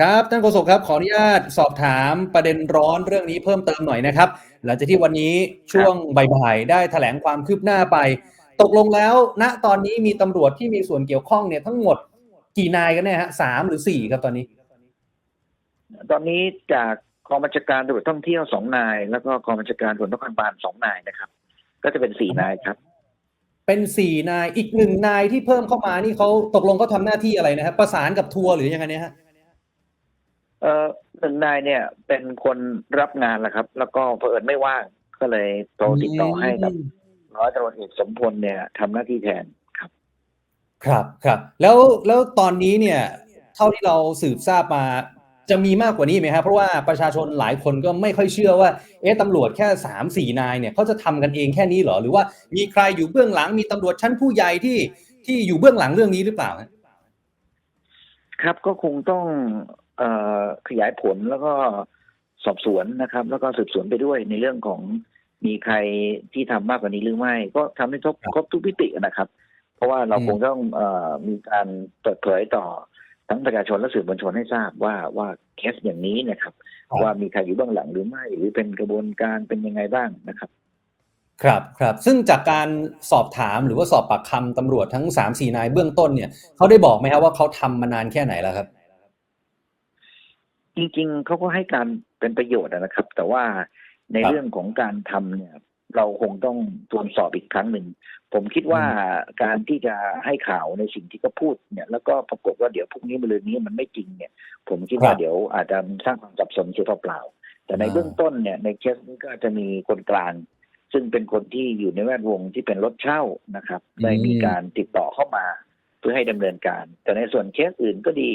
ครับท่านโฆษกครับขออนุญาตสอบถามประเด็นร้อนเรื่องนี้เพิ่มเติมหน่อยนะครับ หลังจากที่วันนี้ช่วงบ่ายๆได้แถลงความคืบหน้าไป ตกลงแล้วณตอนนี้มีตำรวจที่มีส่วนเกี่ยวข้องเนี่ยทั้งหมดกี่นายกันเนี่ยฮะสามหรือสี่ครับตอนนี้ ตอนนี้จากกองบัญชาการตำรวจท่องเที่ยวสองนาย แล้วก็กองบัญชาการตำรวจนครบาลสองนายนะครับ ก็จะเป็นสี่นายครับ เป็นสี่นายอีกหนึ่งนายที่เพิ่มเข้ามานี่เขาตกลงเขาทำหน้าที่อะไรนะครับประสานกับทัวร์หรือยังไงเนี่ยฮะ เอ่อหนึ่งนายเนี่ยเป็นคนรับงานแหละครับ แล้วก็เผอิญไม่ว่างก็เลยโทรติดต่อให้กับร้อยตำรวจเอกสมพลเนี่ยทำหน้าที่แทนครับ ครับครับ แล้วแล้วตอนนี้เนี่ย เท่าที่เราสืบทราบมาจะมีมากกว่านี้ไหมครับเพราะว่าประชาชนหลายคนก็ไม่ค่อยเชื่อว่า เอ๊ะตำรวจแค่สามสี่นายเนี่ยเขาจะทำกันเองแค่นี้เหรอ หรือว่ามีใครอยู่เบื้องหลังมีตำรวจชั้นผู้ใหญ่ที่ที่อยู่เบื้องหลังเรื่องนี้หรือเปล่าฮะครับก็คงต้องเอ่อ ขยายผลแล้วก็สอบสวนนะครับ แล้วก็สืบสวนไปด้วยในเรื่องของมีใครที่ทำมากกว่านี้หรือไม่ ก็ทำให้ครบครบทุกพิตินะครับ เพราะว่าเราคงต้องเอ่อมีการเปิดเผยต่อทั้งประชาชนและสื่อมวลชนให้ทราบว่าว่าเคสอย่างนี้นะครับ ว่ามีใครอยู่เบื้องหลังหรือไม่ หรือเป็นกระบวนการเป็นยังไงบ้างนะครับ ครับครับซึ่งจากการสอบถามหรือว่าสอบปากคำตำรวจทั้งสามสี่นายเบื้องต้นเนี่ยเขาได้บอกไหมครับว่าเขาทำมานานแค่ไหนแล้วครับ จริง ๆเขาก็ให้การเป็นประโยชน์นะครับ แต่ว่าในครับเรื่องของการทำเนี่ย เราคงต้องตรวจสอบอีกครั้งหนึ่ง ผมคิดว่าการที่จะให้ข่าวในสิ่งที่เขาพูดเนี่ย แล้วก็ปรากฏว่าเดี๋ยวพรุ่งนี้มะรืนนี้มันไม่จริงเนี่ย ผมคิดครัว่าบเดี๋ยวอาจจะสร้างความสับสนเสียเปล่าๆแต่ในอ่าเบื้องต้นเนี่ยในเคสนี้ก็จะมีคนกลาง ซึ่งเป็นคนที่อยู่ในแวดวงที่เป็นรถเช่านะครับ ได้มีการติดต่อเข้ามา เพื่อให้ดำเนินการ แต่ในส่วนเคสอื่นก็ดี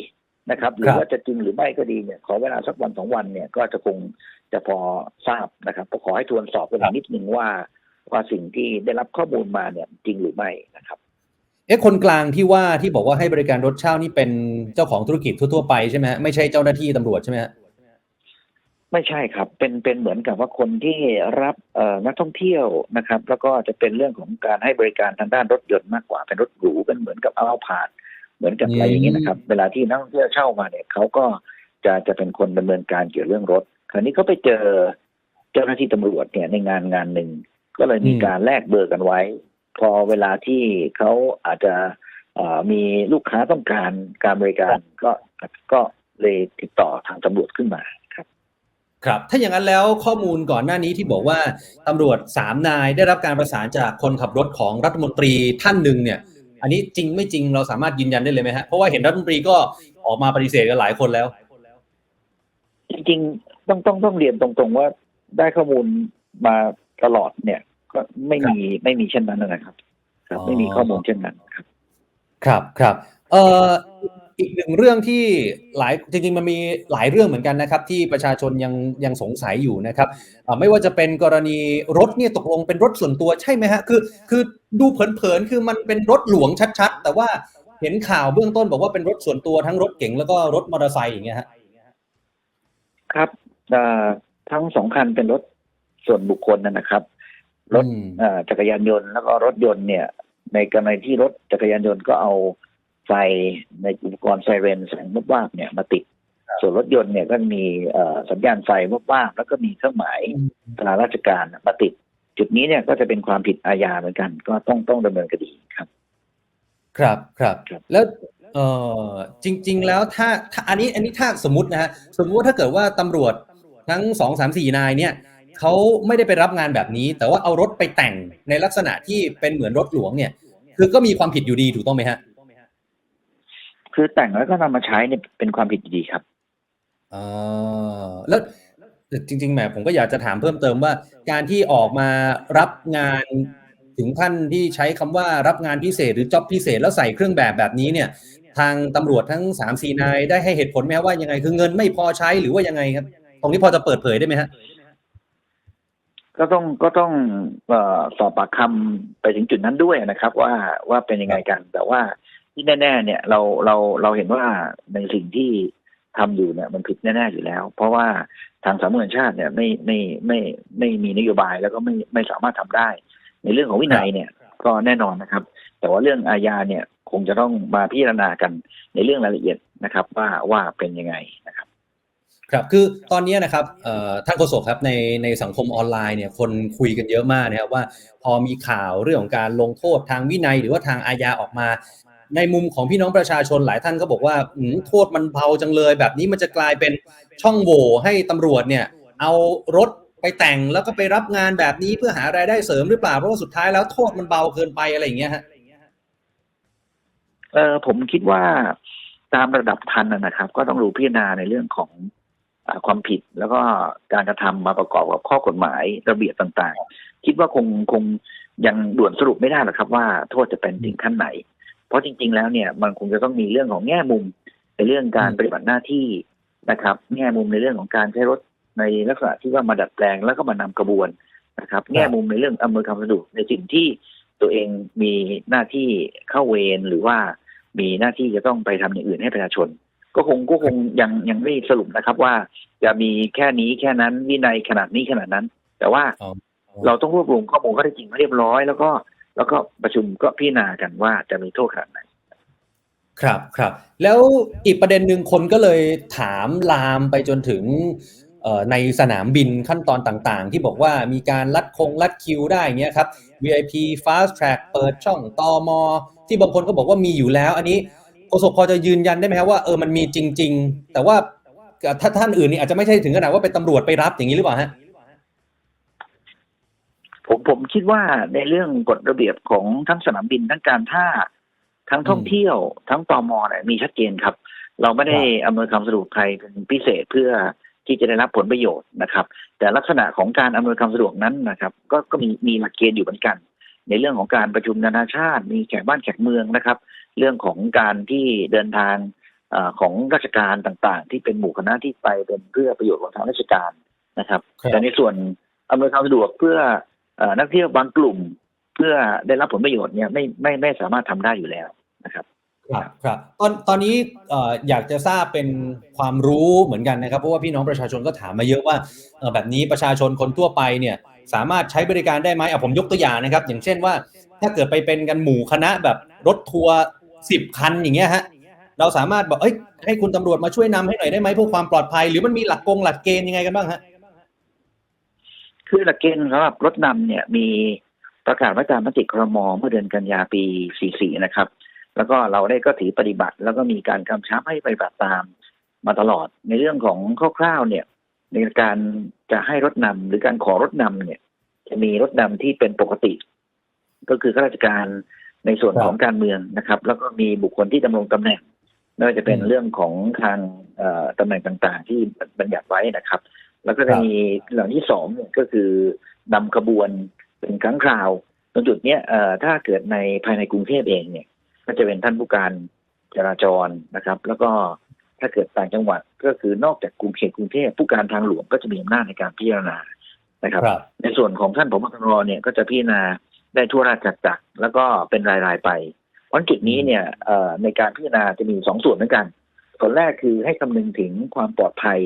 นะครับ หรือว่าจะจริงหรือไม่ก็ดีเนี่ยขอเวลาสักวันสองวันเนี่ยก็จะคงจะพอทราบนะครับก็ขอให้ทวนสอบกันอีกนิดนึงว่า ว่าสิ่งที่ได้รับข้อมูลมาเนี่ยจริงหรือไม่นะครับเอ๊ะคนกลางที่ว่าที่บอกว่าให้บริการรถเช่านี่เป็นเจ้าของธุรกิจทั่วๆไปใช่ไหมฮะไม่ใช่เจ้าหน้าที่ตำรวจใช่ไหมฮะไม่ใช่ครับ เป็นเป็นเหมือนกับว่าคนที่รับเอ่อนักท่องเที่ยวนะครับ แล้วก็จะเป็นเรื่องของการให้บริการทางด้านรถยนต์มากกว่าเป็นรถหรูเป็นเหมือนกับเอาผ่าน เหมือนกับอะไรอย่างนี้นะครับ เวลาที่นักท่องเที่ยวเช่ามาเนี่ยเขาก็จะจะเป็นคนดำเนินการเกี่ยวเรื่องรถ คราวนี้เขาไปเจอเจ้าหน้าที่ตำรวจเนี่ยในงานงานหนึ่งก็เลยมีการแลกเบอร์กันไว้ พอเวลาที่เขาอาจจะเอ่อมีลูกค้าต้องการการบริการก็ก็เลยติดต่อทางตำรวจขึ้นมาครับ ครับ ถ้าอย่างนั้นแล้วข้อมูลก่อนหน้านี้ที่บอกว่าตำรวจสามนายได้รับการประสานจากคนขับรถของรัฐมนตรีท่านหนึ่งเนี่ย อันนี้จริงไม่จริงเราสามารถยืนยันได้เลยไหมฮะเพราะว่าเห็นรัฐมนตรีก็ออกมาปฏิเสธกันหลายคนแล้ว จริงๆต้องต้องต้องเรียนตรงๆว่าได้ข้อมูลมาตลอดเนี่ย ก็ไม่มีไม่มีเช่นนั้นนะครับ ครับอ๋อไม่มีข้อมูลเช่นนั้นครับ ครับครับเอ่อ อีกหนึ่งเรื่องที่หลายจริงๆมันมีหลายเรื่องเหมือนกันนะครับ ที่ประชาชนยังยังสงสัยอยู่นะครับเอ่อไม่ว่าจะเป็นกรณีรถเนี่ยตกลงเป็นรถส่วนตัวใช่ไหมฮะคือ คือดูเผินๆคือมันเป็นรถหลวงชัด ๆ แต่ว่าเห็นข่าวเบื้องต้นบอกว่าเป็นรถส่วนตัวทั้งรถเก๋งแล้วก็รถมอเตอร์ไซค์อย่างเงี้ยฮะครับเอ่อทั้งสองคันเป็นรถส่วนบุคคลนะนะครับ รถอืมเอ่อจักรยานยนต์แล้วก็รถยนต์เนี่ย ในกรณีที่รถจักรยานยนต์ก็เอา ไฟในอุปกรณ์ไซเรนแสงวับวาบเนี่ยมาติด ส่วนรถยนต์เนี่ยก็มีเอ่อสัญญาณไฟวับวาบแล้วก็มีเครื่องหมายตราราชการมาติด จุดนี้เนี่ยก็จะเป็นความผิดอาญาเหมือนกัน ก็ต้องต้องดำเนินคดีครับ ครับครับครับแล้วเออจริง ๆ แล้วถ้าถ้าอันนี้อันนี้ถ้าสมมตินะฮะสมมติว่าถ้าเกิดว่าตำรวจทั้งสองสามสี่นายเนี่ยเขาไม่ได้ไปรับงานแบบนี้ แต่ว่าเอารถไปแต่งในลักษณะที่เป็นเหมือนรถหลวงเนี่ย คือก็มีความผิดอยู่ดีถูกต้องไหมฮะ คือแต่งแล้วก็นำมาใช้เนี่ยเป็นความผิดอยู่ดีครับอ่าแล้วจริงๆแหมผมก็อยากจะถามเพิ่มเติมว่า การที่ออกมารับงานถึงขั้นที่ใช้คำว่ารับงานพิเศษหรือจ็อบพิเศษแล้วใส่เครื่องแบบแบบนี้เนี่ย ทางตำรวจทั้งสามสี่นายได้ให้เหตุผลไหมครับว่ายังไงคือเงินไม่พอใช้หรือว่ายังไงครับ ตรงนี้พอจะเปิดเผยได้ไหมฮะก็ต้องก็ต้องเออสอบปากคำไปถึงจุดนั้นด้วยนะครับ ว่าว่าเป็นยังไงกัน แต่ว่า ที่แน่ๆเนี่ยเราเราเราเห็นว่าในสิ่งที่ทำอยู่เนี่ยมันผิดแน่ๆอยู่แล้ว เพราะว่าทางสามัญชาติเนี่ยไม่ไม่ไม่ไม่มีนโยบายแล้วก็ไม่ไม่สามารถทำได้ ในเรื่องของวินัยเนี่ยก็แน่นอนนะครับ แต่ว่าเรื่องอาญาเนี่ยคงจะต้องมาพิจารณากันในเรื่องรายละเอียดนะครับ ว่าว่าเป็นยังไงนะครับ ครับคือตอนนี้นะครับเอ่อท่านโฆษกครับในในสังคมออนไลน์เนี่ยคนคุยกันเยอะมากนะครับว่า พอมีข่าวเรื่องของการลงโทษทางวินัยหรือว่าทางอาญาออกมา ในมุมของพี่น้องประชาชนหลายท่านก็บอกว่าโทษมันเบาจังเลย แบบนี้มันจะกลายเป็นช่องโหว่ให้ตำรวจเนี่ย เอารถไปแต่งแล้วก็ไปรับงานแบบนี้เพื่อหารายได้เสริมหรือเปล่าเพราะว่าสุดท้ายแล้วโทษมันเบาเกินไปอะไรอย่างเงี้ยฮะเออผมคิดว่าตามระดับทันนะนะครับ ก็ต้องรู้พิจารณาในเรื่องของอความผิดแล้วก็การกระทำมาประกอบกับข้อกฎหมายระเบียบต่างๆ คิดว่าคงคงยังด่วนสรุปไม่ได้หรอกครับว่าโทษจะเป็นถึงขั้นไหน เพราะจริง ๆ แล้วเนี่ยมันคงจะต้องมีเรื่องของแง่มุมในเรื่องการอืมปฏิบัติหน้าที่นะครับ แง่มุมในเรื่องของการใช้รถในลักษณะที่ว่ามาดัดแปลงแล้วก็มานำกระบวนนะครับ แง่มุมในเรื่องอำนวยความสะดวกในสิ่งที่ตัวเองมีหน้าที่เข้าเวรหรือว่ามีหน้าที่จะต้องไปทำอย่างอื่นให้ประชาชน ก็คงก็คงยังยังไม่สรุปนะครับว่าจะมีแค่นี้แค่นั้นวินัยขนาดนี้ขนาดนั้น แต่ว่าอ๋อเราต้องรวบรวมข้อมูลข้อเท็จจริงมาเรียบร้อย แล้วก็ แล้วก็ประชุมก็พิจารณากันว่าจะมีโทษขนาดไหนครับครับแล้วอีกประเด็นหนึ่งคนก็เลยถามลามไปจนถึงในสนามบินขั้นตอนต่างๆ ที่บอกว่ามีการลัดคงลัดคิวได้เงี้ยครับ VIP fast track เปิดช่องตอมอที่บางคนก็บอกว่ามีอยู่แล้ว อันนี้โฆษกพอจะยืนยันได้ไหมครับว่าเออมันมีจริง ๆ แต่ว่าถ้าท่านอื่นนี่อาจจะไม่ใช่ถึงขนาดว่าเป็นตำรวจไปรับอย่างนี้หรือเปล่าฮะ ผมผมคิดว่าในเรื่องกฎระเบียบของทั้งสนามบินทั้งการท่าทั้งท่องเที่ยว ทั้งตอมเนี่ยมีชัดเจนครับ เราไม่ได้อำนวยความสะดวกใครเป็นพิเศษเพื่อที่จะได้รับผลประโยชน์นะครับ แต่ลักษณะของการอำนวยความสะดวกนั้นนะครับ ก็ก็มีมีหลักเกณฑ์อยู่เหมือนกัน ในเรื่องของการประชุมนานาชาติ มีแขกบ้านแขกเมืองนะครับ เรื่องของการที่เดินทางเออของราชการต่างๆ ที่เป็นหมู่คณะที่ไปเป็นเพื่อประโยชน์ของทางราชการนะครับครับแต่ในส่วนอำนวยความสะดวกเพื่อเออ นักเที่ยวบางกลุ่มเพื่อได้รับผลประโยชน์เนี่ยไม่ไม่ไม่สามารถทำได้อยู่แล้วนะครับครับครับตอนตอนนี้อยากจะทราบเป็นความรู้เหมือนกันนะครับ เพราะว่าพี่น้องประชาชนก็ถามมาเยอะว่าแบบนี้ประชาชนคนทั่วไปเนี่ยสามารถใช้บริการได้ไหมอะผมยกตัวอย่างนะครับ อย่างเช่นว่า ถ้าเกิดไปเป็นกันหมู่คณะแบบรถทัวร์สิบคันอย่างเงี้ยฮะเราสามารถบอกเอ้ยให้คุณตำรวจมาช่วยนำให้หน่อยได้ไหมเพื่อความปลอดภัย หรือมันมีหลักกงหลักเกณฑ์ยังไงกันบ้างฮะ คือหลักเกณฑ์สำหรับรถนำเนี่ยมีประกาศไว้ตามมติครมเมื่อเดือนกันยาปี 44 นะครับ แล้วก็เราได้ก็ถือปฏิบัติ แล้วก็มีการกำชับให้ปฏิบัติตามมาตลอด ในเรื่องของคร่าวๆเนี่ยในการจะให้รถนำหรือการขอรถนำเนี่ยจะมีรถนำที่เป็นปกติ ก็คือข้าราชการในส่วนของการเมืองนะครับ แล้วก็มีบุคคลที่ดำรงตำแหน่งไม่ว่าจะเป็นเรื่องของทางตำแหน่งต่างๆ ที่บัญญัติไว้นะครับ แล้วก็จะมีหลังที่สองเนี่ยก็คือนำขบวนเป็นครั้งคราวตรงจุดเนี้ยเอ่อถ้าเกิดในภายในกรุงเทพเองเนี่ย ก็จะเป็นท่านผู้การจราจรนะครับ แล้วก็ถ้าเกิดต่างจังหวัดก็คือนอกจากกรุงเขตกรุงเทพผู้การทางหลวงก็จะมีอำนาจในการพิจารณานะครับครับในส่วนของท่านผบตรเนี่ยก็จะพิจารณาได้ทั่วราชจักรแล้วก็เป็นรายๆไปเพราะจุดนี้เนี่ยเอ่อในการพิจารณาจะมีสองส่วนเหมือนกัน ส่วนแรกคือให้คำนึงถึงความปลอดภัย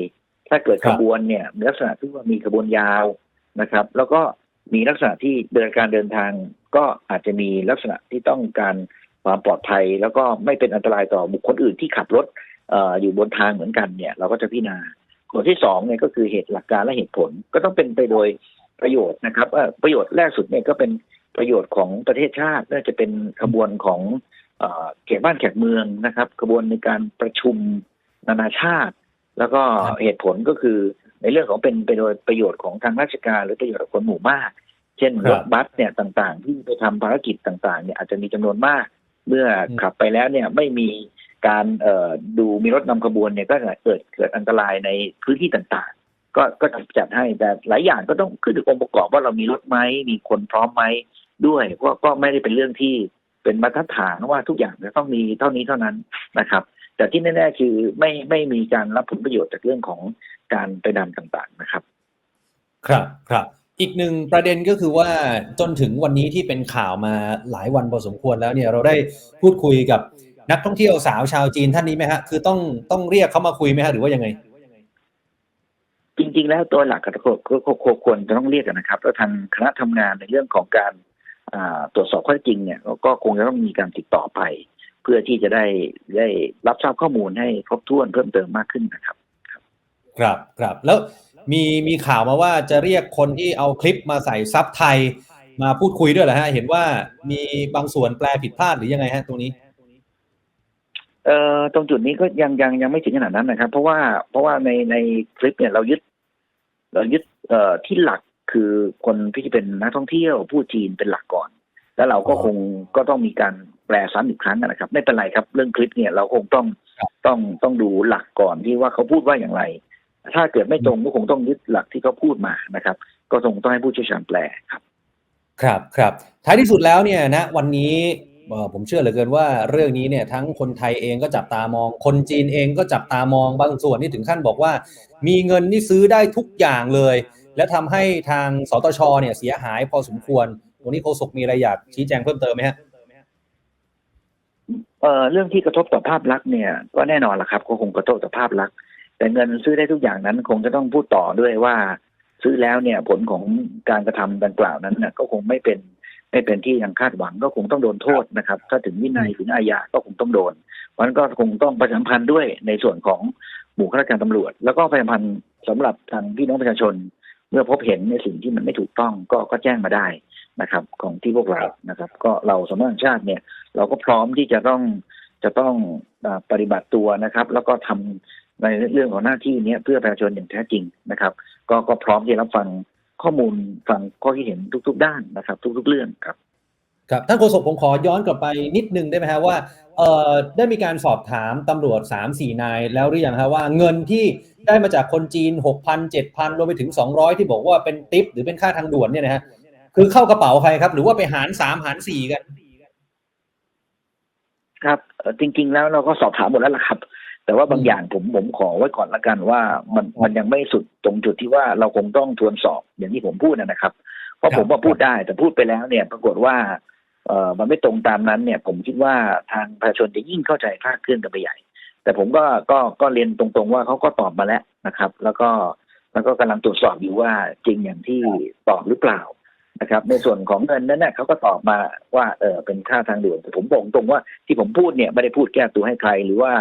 ถ้าเกิดครัขบบวนเนี่ยมีลักษณะที่ว่ามีขบวนยาวนะครับ แล้วก็มีลักษณะที่เดินการเดินทางก็อาจจะมีลักษณะที่ต้องการความปลอดภัย แล้วก็ไม่เป็นอันตรายต่อบุคคลอื่นที่ขับรถเอออยู่บนทางเหมือนกันเนี่ย เราก็จะพิจารณาส่วนที่สองเนี่ยก็คือเหตุหลักการและเหตุผลก็ต้องเป็นไปโดยประโยชน์นะครับเอ่อประโยชน์แรกสุดเนี่ยก็เป็นประโยชน์ของประเทศชาติน่าจะเป็นขบวนของเอ่อเขตบ้านแขกเมืองนะครับขบวนในการประชุมนานาชาติ แล้วก็ครับเหตุผลก็คือในเรื่องของเป็นไปโดยประโยชน์ของทางราชการหรือประโยชน์ของคนหมู่มาก เช่นครับรถบัสเนี่ยต่างๆ ที่ไปทำภารกิจต่างๆเนี่ยอาจจะมีจำนวนมาก เมื่ออมขับไปแล้วเนี่ยไม่มีการเอ่อดูมีรถนำขบวนเนี่ยก็จะเกิดเกิดอันตรายในพื้นที่ต่างๆ ก็ก็จะจัดให้แต่หลายอย่างก็ต้องขึ้นอยู่องค์ประกอบว่าเรามีรถไหมมีคนพร้อมไหมด้วยก็ก็ไม่ได้เป็นเรื่องที่เป็นมาตรฐานว่าทุกอย่างจะต้องมีเท่านี้เท่านั้นนะครับ แต่ที่แน่ๆคือไม่ไม่มีการรับผลประโยชน์จากเรื่องของการไปดำต่างๆนะครับ ครับครับอีกหนึ่งประเด็นก็คือว่าจนถึงวันนี้ที่เป็นข่าวมาหลายวันพอสมควรแล้วเนี่ยเราได้พูดคุยกับนักท่องเที่ยวสาวชาวจีนท่านนี้ไหมฮะคือต้องต้องเรียกเขามาคุยไหมฮะหรือว่ายังไง จริง ๆ แล้วตัวหลักก็ก็ก็ก็ควรจะต้องเรียกกันนะครับแล้วทางคณะทำงานในเรื่องของการอ่าตรวจสอบข้อเท็จจริงเนี่ยก็ก็คงจะต้องมีการติดต่อไป เพื่อที่จะได้ได้รับทราบข้อมูลให้ครบถ้วนเพิ่มเติมมากขึ้นนะครับ ครับครับแล้วมีมีข่าวมาว่าจะเรียกคนที่เอาคลิปมาใส่ซับไทยมาพูดคุยด้วยเหรอฮะ เห็นว่ามีบางส่วนแปลผิดพลาดหรือยังไงฮะตรงนี้เอ่อตรงจุดนี้ก็ยังยังยังไม่ถึงขนาดนั้นนะครับ เพราะว่าเพราะว่าในในคลิปเนี่ยเรายึด เรายึดเอ่อที่หลักคือคนที่เป็นนักท่องเที่ยวผู้จีนเป็นหลักก่อน แล้วเราก็อ๋อคงก็ต้องมีการแปลซ้ำอีกครั้งนะครับ ไม่เป็นไรครับ เรื่องคลิปเนี่ยเราคงต้องครับต้องต้องดูหลักก่อนที่ว่าเขาพูดว่าอย่างไร ถ้าเกิดไม่ตรงก็คงต้องยึดหลักที่เขาพูดมานะครับ ก็คงต้องให้ผู้เชี่ยวชาญแปลครับ ครับครับท้ายที่สุดแล้วเนี่ยนะ วันนี้เอ่อผมเชื่อเหลือเกินว่าเรื่องนี้เนี่ยทั้งคนไทยเองก็จับตามอง คนจีนเองก็จับตามองบางส่วนนี่ถึงขั้นบอกว่า มีเงินนี่ซื้อได้ทุกอย่างเลย และทำให้ทางสตชเนี่ยเสียหายพอสมควร วันนี้โฆษกมีอะไรอยากชี้แจงเพิ่มเติมไหมฮะเอ่อเรื่องที่กระทบต่อภาพลักษณ์เนี่ย ก็แน่นอนละครับ ก็คงกระทบต่อภาพลักษณ์แต่เงินซื้อได้ทุกอย่างนั้น คงจะต้องพูดต่อด้วยว่า ซื้อแล้วเนี่ย ผลของการกระทำดังกล่าวนั้นน่ะ ก็คงไม่เป็นไม่เป็นที่ยังคาดหวังก็คงต้องโดนโทษนะครับ ถ้าถึงวินัยถึงอาญาก็คงต้องโดนเพราะฉะนั้นก็คงต้องประชาสัมพันธ์ด้วยในส่วนของหมู่ข้ากรตำรวจ แล้วก็ประชาสัมพันธ์สำหรับทางพี่น้องประชาชน เมื่อพบเห็นในสิ่งที่มันไม่ถูกต้องก็ก็แจ้งมาได้ นะครับของที่พวกเรานะครับ ก็เราสำนักงานชาติเนี่ย เราก็พร้อมที่จะต้องจะต้องอาปฏิบัติตัวนะครับ แล้วก็ทำในเรื่องของหน้าที่เนี้ยเพื่อประชาชนอย่างแท้จริงนะครับ ก็ก็พร้อมที่จะรับฟังข้อมูลฟังข้อคิดเห็นทุก ๆ ด้านนะครับ ทุก ๆ เรื่องครับครับท่านโฆษกผมขอย้อนกลับไปนิดนึงได้ไหมฮะว่าเอ่อได้มีการสอบถามตำรวจ 3 4 นาย แล้วหรือยังฮะว่าเงินที่ได้มาจากคนจีน 6,000 7,000รวมไปถึง 200 ที่บอกว่าเป็นติปหรือเป็นค่าทางด่วนเนี่ยนะฮะ คือเข้ากระเป๋าใครครับ หรือว่าไปหาร3หาร4กัน ครับเอ่อจริง ๆ แล้วเราก็สอบถามหมดแล้วล่ะครับ แต่ว่าบางอืมอย่างผมผมขอไว้ก่อนละกันว่ามันมันยังไม่สุดตรงจุดที่ว่าเราคงต้องทวนสอบอย่างที่ผมพูดนะนะครับ เพราะผมว่าพูดได้แต่พูดไปแล้วเนี่ย ปรากฏว่าเอ่อมันไม่ตรงตามนั้นเนี่ย ผมคิดว่าทางประชาชนจะยิ่งเข้าใจคลาดเคลื่อนกันไปใหญ่ แต่ผมก็ก็ก็เรียนตรงๆว่าเขาก็ตอบมาแล้วนะครับ แล้วก็แล้วก็กำลังตรวจสอบอยู่ว่าจริงอย่างที่ตอบหรือเปล่า นะครับ ในส่วนของเงินนั้นเนี่ยเขาก็ตอบมาว่าเออเป็นค่าทางด่วนแต่ผมบอกตรงว่าที่ผมพูดเนี่ยไม่ได้พูดแก้ตัวให้ใครหรือว่า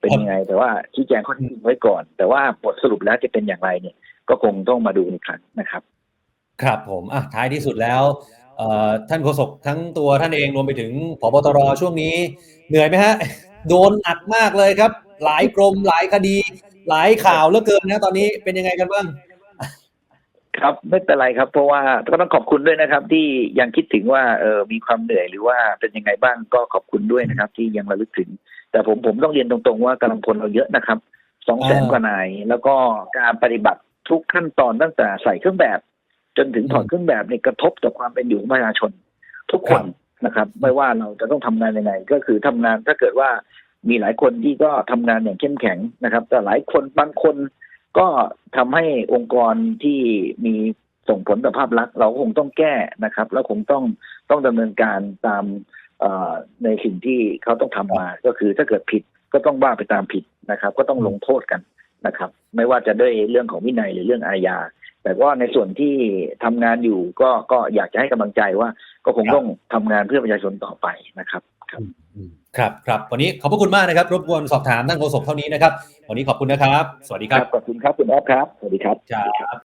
เป็นยังไง แต่ว่าชี้แจงข้อเท็จจริงไว้ก่อน แต่ว่าบทสรุปแล้วจะเป็นอย่างไรเนี่ย ก็คงต้องมาดูอีกครั้งนะครับ ครับผมอะท้ายที่สุดแล้วเอ่อท่านโฆษกทั้งตัวท่านเองรวมไปถึงผบตรช่วงนี้ เหนื่อยไหมฮะ โดนหนักมากเลยครับ หลายกรมหลายคดี หลายข่าวเหลือเกินนะตอนนี้เป็นยังไงกันบ้าง ครับไม่เป็นไรครับ เพราะว่าก็ต้องขอบคุณด้วยนะครับ ที่ยังคิดถึงว่าเออมีความเหนื่อยหรือว่าเป็นยังไงบ้างก็ขอบคุณด้วยนะครับ ที่ยังระลึกถึง แต่ผมผมต้องเรียนตรงๆว่ากำลังพลเราเยอะนะครับสองแสนอ่ากว่านายแล้วก็การปฏิบัติทุกขั้นตอนตั้งแต่ใส่เครื่องแบบ จนถึงถอดเครื่องแบบเนี่ยกระทบต่อความเป็นอยู่ของประชาชน ทุกคนนะครับ ไม่ว่าเราจะต้องทำงานยังไงก็คือทำงานถ้าเกิดว่ามีหลายคนที่ก็ทำงานอย่างเข้มแข็งนะครับ แต่หลายคนบางคน ก็ทำให้องค์กรที่มีส่งผลต่อภาพลักษณ์เราคงต้องแก้นะครับ แล้วคงต้องต้องดำเนินการตามในสิ่งที่เขาต้องทำมา ก็คือถ้าเกิดผิดก็ต้องว่าไปตามผิดนะครับ ก็ต้องลงโทษกันนะครับ ไม่ว่าจะด้วยเรื่องของวินัยหรือเรื่องอาญาแต่ว่าในส่วนที่ทำงานอยู่ก็ก็อยากจะให้กำลังใจว่า ก็คงต้องทำงานเพื่อประชาชนต่อไปนะครับ ครับครับวันนี้ขอบพระคุณมากนะครับ รบกวนสอบถามท่านโฆษกเท่านี้นะครับ วันนี้ขอบคุณนะครับ สวัสดีครับ ขอบคุณครับคุณแอฟครับ สวัสดีครับครับ